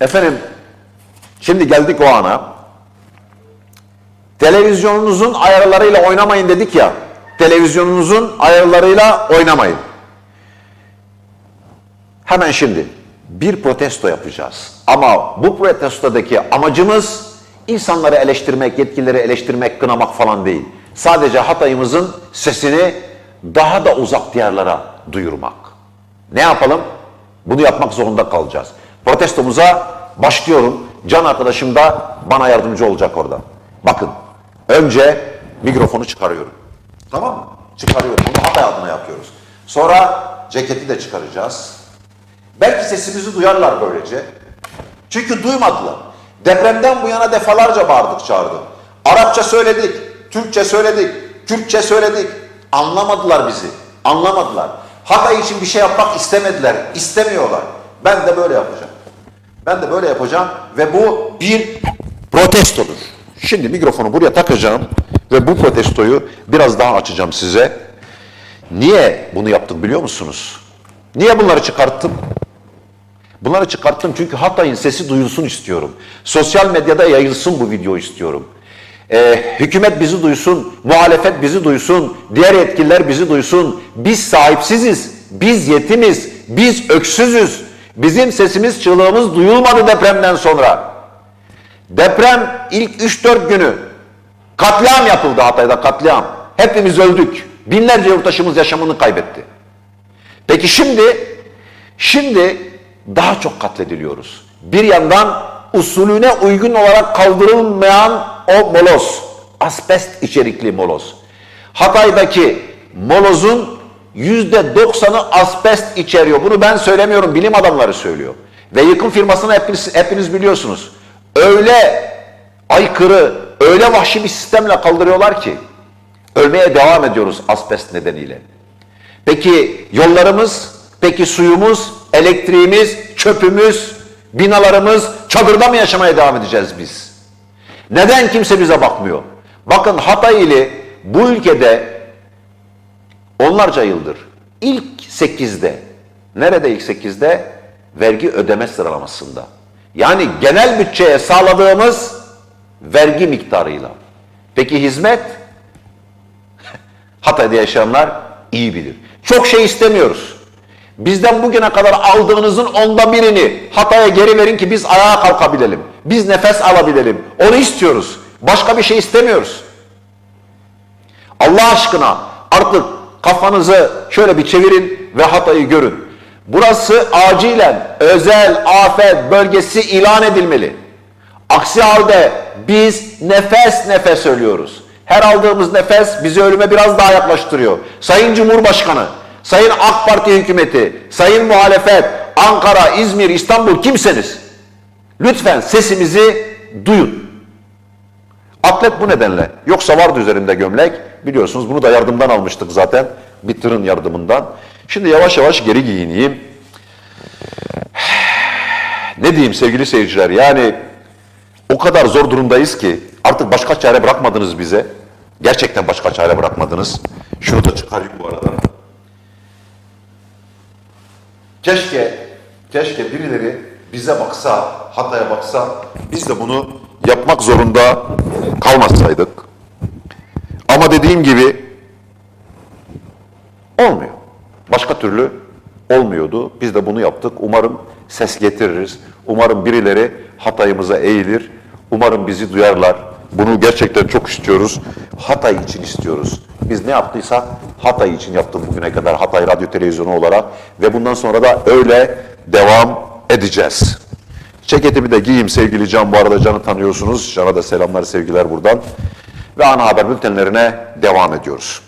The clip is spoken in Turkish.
Efendim, şimdi geldik o ana. Televizyonunuzun ayarlarıyla oynamayın dedik ya. Televizyonunuzun ayarlarıyla oynamayın. Hemen şimdi bir protesto yapacağız. Ama bu protestodaki amacımız insanları eleştirmek, yetkilileri eleştirmek, kınamak falan değil. Sadece Hatay'ımızın sesini daha da uzak diyarlara duyurmak. Ne yapalım? Bunu yapmak zorunda kalacağız. Protestomuza başlıyorum. Can arkadaşım da bana yardımcı olacak orada. Bakın, önce mikrofonu çıkarıyorum. Tamam mı? Çıkarıyorum. Bunu Hatay adına yapıyoruz. Sonra ceketi de çıkaracağız. Belki sesimizi duyarlar böylece. Çünkü duymadılar. Depremden bu yana defalarca bağırdık çağırdık. Arapça söyledik, Türkçe söyledik, Kürtçe söyledik. Anlamadılar bizi. Anlamadılar. Hatay için bir şey yapmak istemediler. istemiyorlar. Ben de böyle yapacağım. Ben de böyle yapacağım ve bu bir protestodur. Şimdi mikrofonu buraya takacağım ve bu protestoyu biraz daha açacağım size. Niye bunu yaptık biliyor musunuz? Niye bunları çıkarttım? Bunları çıkarttım çünkü Hatay'ın sesi duyulsun istiyorum. Sosyal medyada yayılsın bu video istiyorum. Ee, hükümet bizi duysun, muhalefet bizi duysun, diğer yetkililer bizi duysun. Biz sahipsiziz, biz yetimiz, biz öksüzüz. Bizim sesimiz, çığlığımız duyulmadı depremden sonra. Deprem ilk 3-4 günü katliam yapıldı Hatay'da katliam. Hepimiz öldük. Binlerce yurttaşımız yaşamını kaybetti. Peki şimdi, şimdi daha çok katlediliyoruz. Bir yandan usulüne uygun olarak kaldırılmayan o moloz, asbest içerikli moloz. Hatay'daki molozun yüzde doksanı asbest içeriyor. Bunu ben söylemiyorum, bilim adamları söylüyor. Ve yıkım firmasını hepiniz, hepiniz biliyorsunuz. Öyle aykırı, öyle vahşi bir sistemle kaldırıyorlar ki ölmeye devam ediyoruz asbest nedeniyle. Peki yollarımız, peki suyumuz, elektriğimiz, çöpümüz, binalarımız, çadırda mı yaşamaya devam edeceğiz biz? Neden kimse bize bakmıyor? Bakın Hatay ili bu ülkede onlarca yıldır ilk sekizde, nerede ilk sekizde? Vergi ödeme sıralamasında. Yani genel bütçeye sağladığımız vergi miktarıyla. Peki hizmet? Hatay'da yaşayanlar iyi bilir. Çok şey istemiyoruz. Bizden bugüne kadar aldığınızın onda birini Hatay'a geri verin ki biz ayağa kalkabilelim. Biz nefes alabilelim. Onu istiyoruz. Başka bir şey istemiyoruz. Allah aşkına artık kafanızı şöyle bir çevirin ve Hatay'ı görün. Burası acilen özel afet bölgesi ilan edilmeli. Aksi halde biz nefes nefes ölüyoruz. Her aldığımız nefes bizi ölüme biraz daha yaklaştırıyor. Sayın Cumhurbaşkanı, Sayın AK Parti hükümeti, Sayın muhalefet, Ankara, İzmir, İstanbul kimseniz lütfen sesimizi duyun. Atlet bu nedenle. Yoksa vardı üzerinde gömlek. Biliyorsunuz bunu da yardımdan almıştık zaten. Bir tırın yardımından. Şimdi yavaş yavaş geri giyineyim. Ne diyeyim sevgili seyirciler yani o kadar zor durumdayız ki artık başka çare bırakmadınız bize. Gerçekten başka çare bırakmadınız. Şunu da çıkarayım bu arada. Keşke, keşke birileri bize baksa, Hatay'a baksa, biz de bunu yapmak zorunda kalmasaydık. Ama dediğim gibi olmuyor. Başka türlü olmuyordu. Biz de bunu yaptık. Umarım ses getiririz. Umarım birileri Hatay'ımıza eğilir. Umarım bizi duyarlar. Bunu gerçekten çok istiyoruz. Hatay için istiyoruz. Biz ne yaptıysak Hatay için yaptık bugüne kadar. Hatay Radyo Televizyonu olarak. Ve bundan sonra da öyle devam edeceğiz. Ceketimi de giyeyim sevgili Can. Bu arada Can'ı tanıyorsunuz. Can'a da selamlar, sevgiler buradan. Ve ana haber bültenlerine devam ediyoruz.